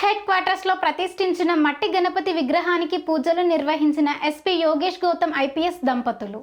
Head head క్వార్టర్స్లో ప్రతిష్ఠించిన మట్టి గణపతి విగ్రహానికి పూజలు నిర్వహించిన ఎస్పీ యోగేష్ గౌతమ్ ఐపీఎస్ దంపతులు.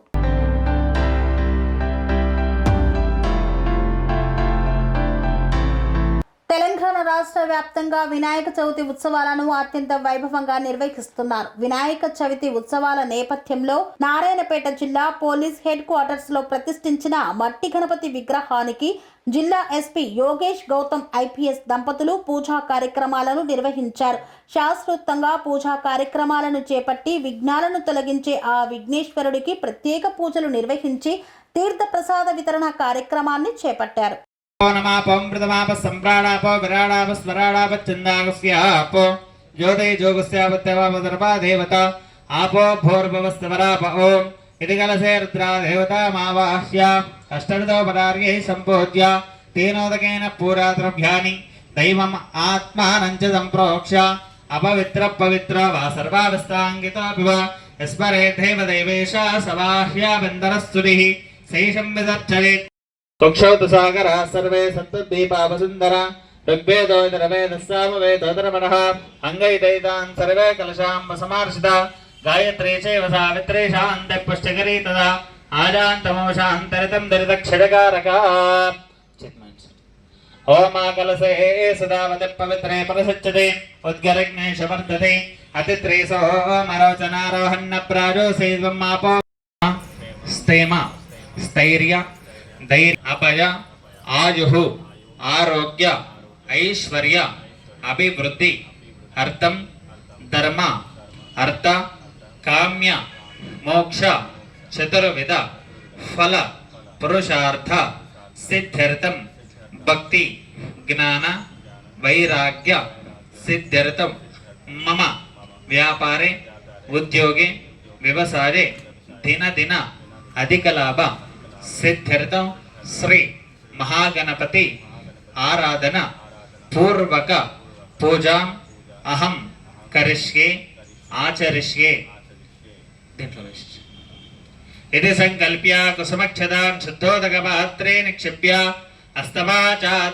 తెలంగాణ రాష్ట్ర వ్యాప్తంగా వినాయక చవితి ఉత్సవాలను అత్యంత వైభవంగా నిర్వహిస్తున్నారు. వినాయక చవితి ఉత్సవాల నేపథ్యంలో నారాయణపేట జిల్లా పోలీస్ హెడ్ క్వార్టర్స్లో ప్రతిష్ఠించిన మట్టి గణపతి విగ్రహానికి జిల్లా ఎస్పీ యోగేష్ గౌతమ్ ఐపీఎస్ దంపతులు పూజా కార్యక్రమాలను నిర్వహించారు. శాస్త్రోక్తంగా పూజా కార్యక్రమాలను చేపట్టి విఘ్నాలను తొలగించే ఆ విఘ్నేశ్వరుడికి ప్రత్యేక పూజలు నిర్వహించి తీర్థ ప్రసాద వితరణ కార్యక్రమాన్ని చేపట్టారు. నమాపం ప్రథమాప సంప్రాణాపో విరాడాప స్వరాడాప చందాగస్యాపో జ్యోతి జోగస్యాపత్యవాపదర్పా దేవత ఆపో భోర్భవస్తవరాప ఓం ఇది కలసే రుద్రా దేవత మావాహ్య అష్టవిధో పదార్యై సంపోజ్య తేనోదకేన పూరా ద్రవ్యాని దైవం ఆత్మానం చ సంప్రోక్ష్య అపవిత్ర పవిత్ర వా సర్వావస్థాంగితోపి వా యస్మరే దేవ దేవేశ సవాహ్య బిందరస్తురిః శేషం విదర్చయేత్ తుక్షౌతు సాగర సర్వే సంతు దీపావసుందర ఋగ్వేదో రవేదస్సామవేదోదరమణః అంగైదైతాన్ సర్వే కలశాం సమార్షిత గాయత్రీ చైవ సావిత్రీ శాంతి పుష్టికరీ తదా ఆజాంతమోషాంతరితం దరిదక్షడకారక ఓమా కలసే సదావతి పవిత్రే పరిసచ్చతే ఉద్గరగ్నేశ వర్ధతే धैर्य अभय आयु आरोग्य ऐश्वर्य अभिवृद्धि अर्थम धर्म अर्थ काम्य मोक्ष चतुर्विध फल पुरुषार्थ सिद्ध्यर्थम भक्ति ज्ञान वैराग्य सिद्ध्यर्थम मम व्यापारे उद्योगे व्यवसाय दिन दिन अधिक लाभ సిద్ధిర్థం శ్రీ మహాగణపతి ఆరాధన పూర్వక పూజా అహం కరిష్యే ఆచరిష్యే. దీంట్లో ఇది సంకల్ప్య కుసుమక్షదాం శుద్ధోదక పాత్రే నిక్షిప్య అస్తమాచా